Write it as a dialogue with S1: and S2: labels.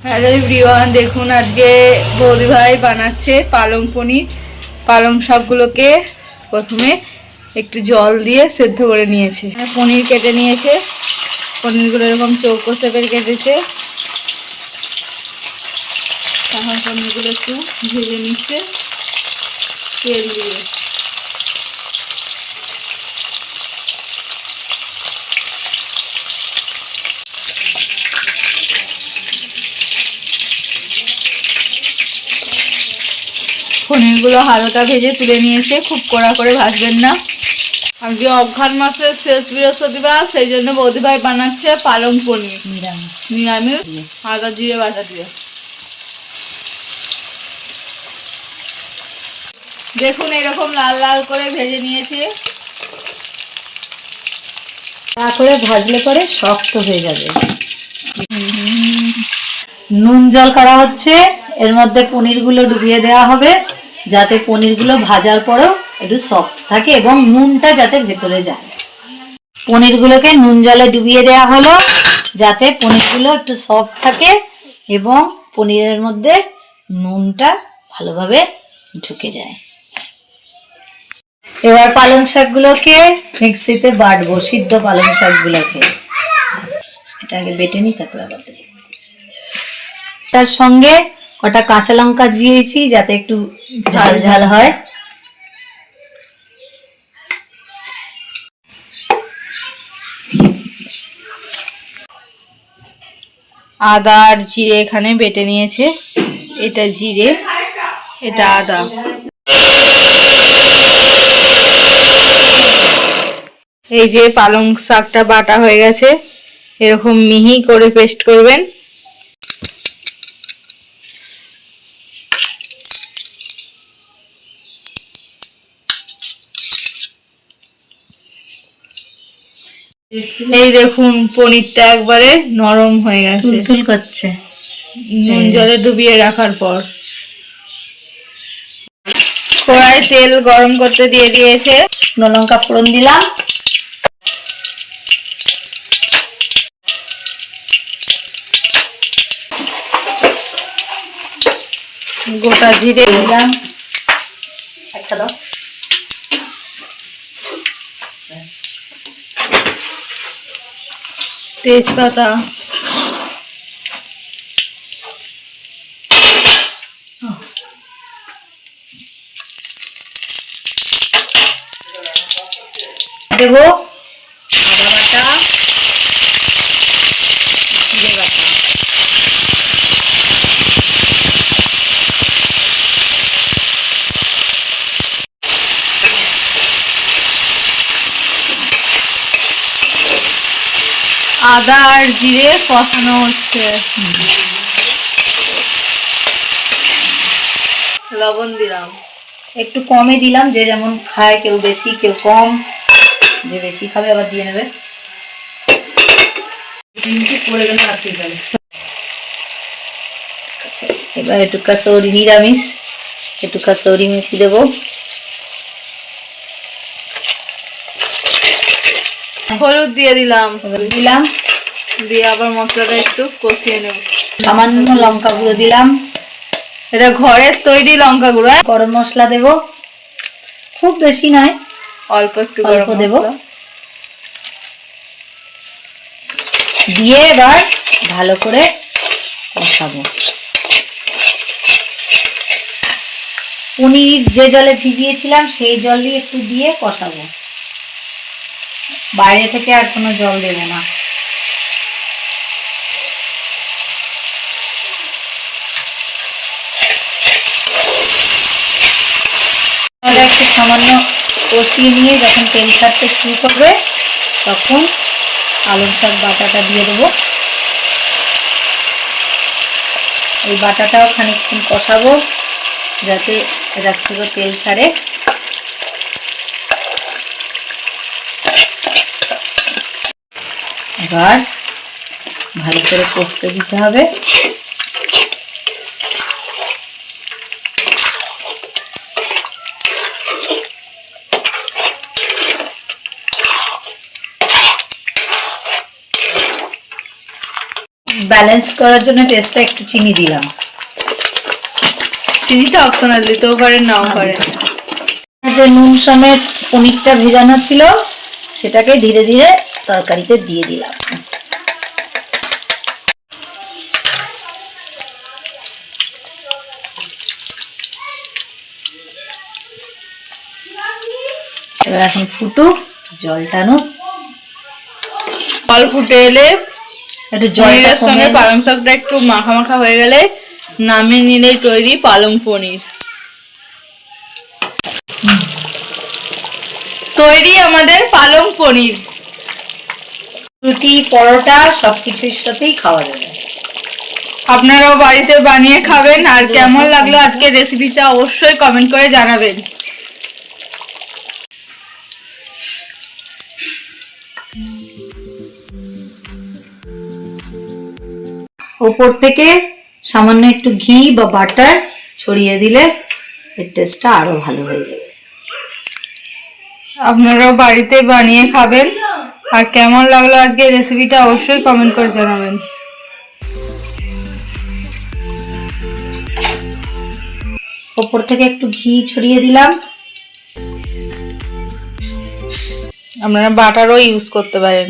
S1: Hello everyone দেখুন আজকে বৌদি ভাই বানাচ্ছে পালং পনির। পালং শাকগুলোকে প্রথমে একটু জল দিয়ে সেদ্ধ করে নিয়েছে। পনির কেটে নিয়েছে। পনিরগুলো এরকম চৌকো শেপের কেটেছে। এখন পনিরগুলো একটু ভেজে নিচ্ছে। তেল দিয়ে পনিরগুলো হালকা ভেজে তুলে নিয়েছে খুব কড়া করে ভাজবেন না। আজকে অঘ্রান মাসের শেষ বৃহস্পতিবার, সেই জন্য বৌদি ভাই বানাচ্ছে পালং পনির।
S2: নিরামিষ
S1: নিরামিষ, আদা জিরে বাটা দিয়ে। দেখুন এরকম লাল লাল করে ভেজে নিয়েছে।
S2: তা করে ভাজলে পরে শক্ত হয়ে যাবে। নুন জল করা হচ্ছে, এর মধ্যে পনিরগুলো ডুবিয়ে দেওয়া হবে। যাতে পনিরগুলো ভাজার পরেও একটু সফট থাকে এবং নুনটা যাতে ভেতরে যায়। পনিরগুলোকে নুন জলে ডুবিয়ে দেওয়া হলো, যাতে পনিরগুলো একটু সফট থাকে এবং পনিরের মধ্যে নুনটা ভালোভাবে ঢুকে যায়। এবার পালং শাকগুলোকে মিক্সিতে বাটবো, সিদ্ধ পালং শাকগুলোকে। এটাকে বেটে নিই তারপরে আবার। তার সঙ্গে কটা কাঁচা লঙ্কা দিয়েছি যাতে একটু ঝাল ঝাল হয়।
S1: আদা আর জিরে এখানে বেটে নিয়েছে। এটা জিরে, এটা আদা। এই যে পালং শাকটা বাটা হয়ে গেছে, এরকম মিহি করে পেস্ট করবেন। এই দেখুন পনিরটা একবারে নরম হয়ে গেছে।
S2: তুলতুল করছে।
S1: নুন জলে ডুবিয়ে রাখার পর। কড়াই তেল গরম করতে দিয়ে দিয়েছে।
S2: লঙ্কা ফোড়ন দিলাম।
S1: গোটা জিরে
S2: দিলাম। একটা দাও।
S1: তেজপাতা
S2: দেবো আদা বাটা জিরে বাটা
S1: আদা আর জিরে কষানো হচ্ছে। লবণ দিলাম।
S2: একটু কমে দিলাম, যে যেমন খায় কেউ বেশি, কেউ কম। যে বেশি খাবে আবার দিয়ে নেবে। ঠিক এবার একটু কাসৌরি নিরামিষ, একটু কাসৌরি মেথি দেবো।
S1: হলুদ দিয়ে দিলাম।
S2: দিলাম।
S1: দিয়ে আবার মশলাটা একটু কষিয়ে নেব।
S2: সামান্য লঙ্কা গুঁড়ো দিলাম।
S1: এটা ঘরের তৈরি লঙ্কা গুঁড়ো হ্যাঁ?
S2: গরম মশলা দেব। খুব বেশি নয়।
S1: অল্প একটু
S2: অল্প দেব। দিয়ে এবার ভালো করে কষাবো। পনির যে জলে ভিজিয়েছিলাম সেই জলই একটু দিয়ে কষাবো। বাইরে থেকে আর কোনো জল দেবো না। একটু সামান্য কষিয়ে নিয়ে যখন তেল ছাড়তে শুরু করবে, তখন পালং শাক বাটাটা দিয়ে দেবো। এই বাটাটাও খানিকক্ষণ কষাবো, যাতে এটার থেকে তেল ছাড়ে। এবার ভালো করে কষতে দিতে হবে। ব্যালেন্স করার জন্য টেস্টটা একটু চিনি দিলাম।
S1: চিনিটা অপশনাল দিতেও পারেন নাও পারেন।
S2: যে নুন সমেত পনিরটা ভেজানো ছিল সেটাকে ধীরে ধীরে তরকারিতে দিয়ে দিলাম। এবার এখন ফুটুক জল টানুক।
S1: জল ফুটে এলে
S2: একটু
S1: পনিরের সঙ্গে পালং শাকটা একটু মাখা মাখা হয়ে গেলে নামিয়ে নিলেই তৈরি পালং পনির। তৈরি আমাদের পালং পনির।
S2: রুটি পরোটা সবকিছুর সাথেই খাওয়া যাবে।
S1: আপনারাও বাড়িতে বানিয়ে খাবেন। আর কেমন লাগল আজকের রেসিপিটা অবশ্যই কমেন্ট করে জানাবেন।
S2: ওপর থেকে সামান্য একটু ঘি বা বাটার ছড়িয়ে দিলে এর টেস্টটা আরও ভালো হয়ে যাবে।
S1: আপনারাও বাড়িতে বানিয়ে খাবেন। আর কেমন লাগল আজকে রেসিপিটা অবশ্যই কমেন্ট করে জানাবেন।
S2: ওপর থেকে একটু ঘি ছড়িয়ে দিলাম।
S1: আপনারা বাটারও ইউজ করতে পারেন।